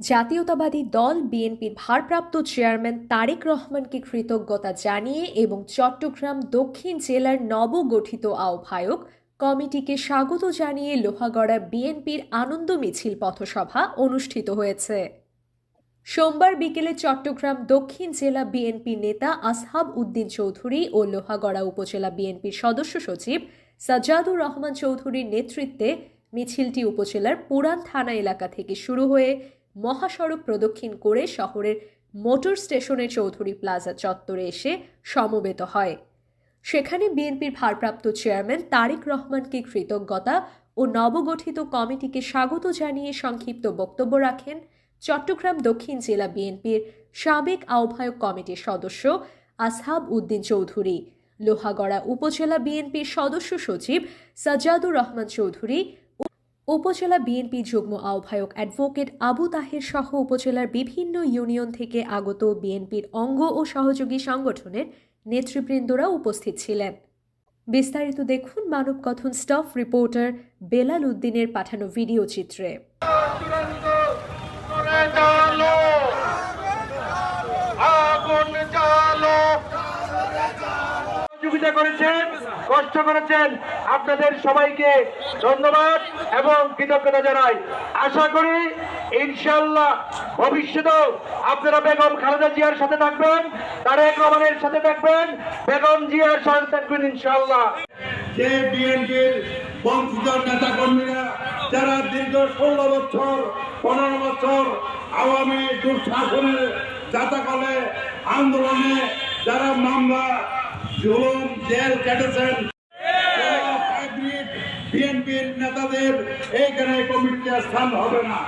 জাতীয়তাবাদী দল বিএনপির ভারপ্রাপ্ত চেয়ারম্যান তারেক রহমানকে কৃতজ্ঞতা জানিয়ে এবং চট্টগ্রাম দক্ষিণ জেলার নবগঠিত আহ্বায়ক কমিটিকে স্বাগত জানিয়ে লোহাগড়া বিএনপির আনন্দ মিছিল পথসভা অনুষ্ঠিত হয়েছে। সোমবার বিকেলে চট্টগ্রাম দক্ষিণ জেলা বিএনপি নেতা আসহাব উদ্দিন চৌধুরী ও লোহাগড়া উপজেলা বিএনপির সদস্য সচিব সাজ্জাদুর রহমান চৌধুরীর নেতৃত্বে মিছিলটি উপজেলার পুরান থানা এলাকা থেকে শুরু হয়ে মহাসড়ক প্রদক্ষিণ করে শহরের মোটর স্টেশনে চৌধুরী প্লাজা চত্বরে এসে সমবেত হয়। সেখানে বিএনপির ভারপ্রাপ্ত চেয়ারম্যান তারেক রহমানকে কৃতজ্ঞতা ও নবগঠিত কমিটিকে স্বাগত জানিয়ে সংক্ষিপ্ত বক্তব্য রাখেন চট্টগ্রাম দক্ষিণ জেলা বিএনপির সাবেক আহ্বায়ক কমিটির সদস্য আসহাব উদ্দিন চৌধুরী, লোহাগড়া উপজেলা বিএনপির সদস্য সচিব সাজ্জাদুর রহমান চৌধুরী উপজেলা বিএনপি যুগ্ম আহ্বায়ক অ্যাডভোকেট আবু তাহের সহ উপজেলার বিভিন্ন ইউনিয়ন থেকে আগত বিএনপির অঙ্গ ও সহযোগী সংগঠনের নেতৃবৃন্দরা উপস্থিত ছিলেন। বিস্তারিত দেখুন মানবকথন স্টাফ রিপোর্টার বেলাল উদ্দিনের পাঠানো ভিডিও চিত্রে। আগুন জালো সহযোগিতা করেছেন, কষ্ট করেছেন। আপনাদের সবাইকে ধন্যবাদ এবং কৃতজ্ঞতা জানাই। আশা করি ইনশাল্লাহ ভবিষ্যতেও আপনারা বেগম খালেদা জিয়ার সাথে থাকবেন, তারেক রহমানের সাথে থাকবেন, বেগম জিয়ার সাথে থাকবেন ইনশাল্লাহ কর্মীরা যারা দীর্ঘ ষোলো বছর, পনেরো বছর আওয়ামী দুঃশাসনের যাতাকলে আন্দোলনে যারা মামলা জুলুম জেল কেটেছেন বিএনপির নেতাদের এইখানে কমিটিতে স্থান হবে না।